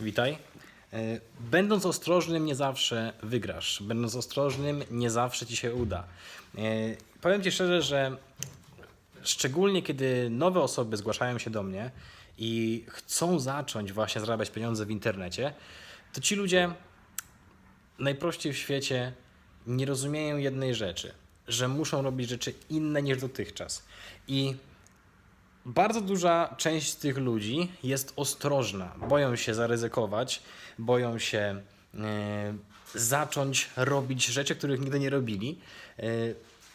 Witaj. E, Będąc ostrożnym, nie zawsze wygrasz. Będąc ostrożnym, nie zawsze ci się uda. E, Powiem ci szczerze, że szczególnie kiedy nowe osoby zgłaszają się do mnie i chcą zacząć właśnie zarabiać pieniądze w internecie, to ci ludzie najprościej w świecie nie rozumieją jednej rzeczy, że muszą robić rzeczy inne niż dotychczas. I bardzo duża część tych ludzi jest ostrożna. Boją się zaryzykować, boją się e, zacząć robić rzeczy, których nigdy nie robili. E,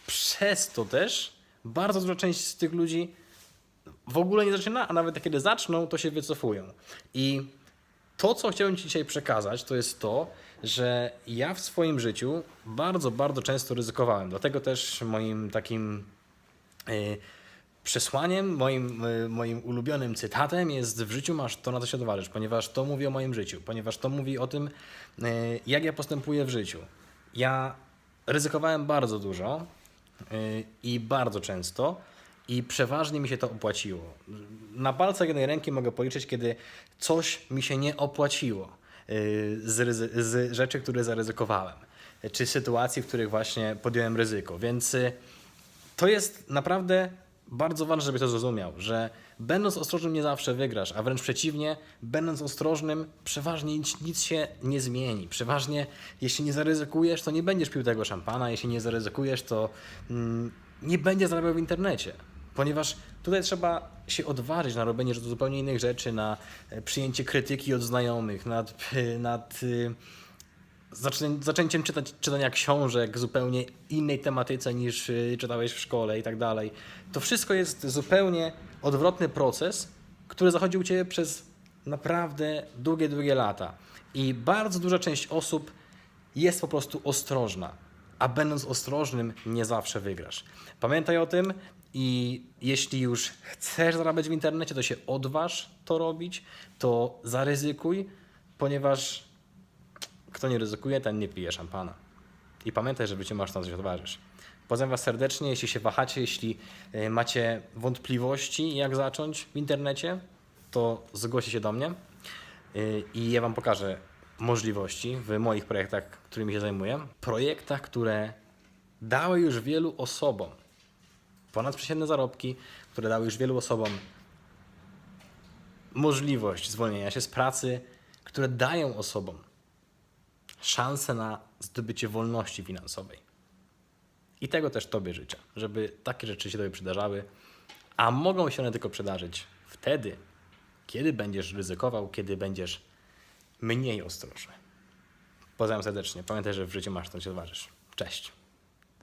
przez to też bardzo duża część z tych ludzi w ogóle nie zaczyna, a nawet kiedy zaczną, to się wycofują. I to, co chciałem Ci dzisiaj przekazać, to jest to, że ja w swoim życiu bardzo, bardzo często ryzykowałem. Dlatego też moim takim y, przesłaniem, moim, y, moim ulubionym cytatem jest w życiu masz to, na co się odważysz, ponieważ to mówi o moim życiu, ponieważ to mówi o tym, y, jak ja postępuję w życiu. Ja ryzykowałem bardzo dużo y, i bardzo często i przeważnie mi się to opłaciło. Na palcach jednej ręki mogę policzyć, kiedy coś mi się nie opłaciło z, z rzeczy, które zaryzykowałem, czy sytuacji, w których właśnie podjąłem ryzyko. Więc to jest naprawdę bardzo ważne, żebyś to zrozumiał, że będąc ostrożnym nie zawsze wygrasz, a wręcz przeciwnie, będąc ostrożnym przeważnie nic, nic się nie zmieni. Przeważnie jeśli nie zaryzykujesz, to nie będziesz pił tego szampana, jeśli nie zaryzykujesz, to mm, nie będziesz zarabiał w internecie. Ponieważ tutaj trzeba się odważyć na robienie zupełnie innych rzeczy, na e, przyjęcie krytyki od znajomych, nad, nad y, zaczę, zaczęciem czytać, czytania książek zupełnie innej tematyce niż y, czytałeś w szkole i tak dalej. To wszystko jest zupełnie odwrotny proces, który zachodzi u Ciebie przez naprawdę długie, długie lata. I bardzo duża część osób jest po prostu ostrożna, a będąc ostrożnym, nie zawsze wygrasz. Pamiętaj o tym i jeśli już chcesz zarabiać w internecie, to się odważ to robić, to zaryzykuj, ponieważ kto nie ryzykuje, ten nie pije szampana. I pamiętaj, że w masz na coś odważysz. Pozdrawiam Was serdecznie. Jeśli się wahacie, jeśli y, macie wątpliwości, jak zacząć w internecie, to zgłoście się do mnie y, i ja Wam pokażę możliwości w moich projektach, którymi się zajmuję. Projektach, które dały już wielu osobom ponadprzeciętne zarobki, które dały już wielu osobom możliwość zwolnienia się z pracy, które dają osobom szansę na zdobycie wolności finansowej. I tego też Tobie życzę, żeby takie rzeczy się Tobie przydarzały, a mogą się one tylko przydarzyć wtedy, kiedy będziesz ryzykował, kiedy będziesz mniej ostrożny. Pozdrawiam serdecznie. Pamiętaj, że w życiu masz to się odważysz. Cześć.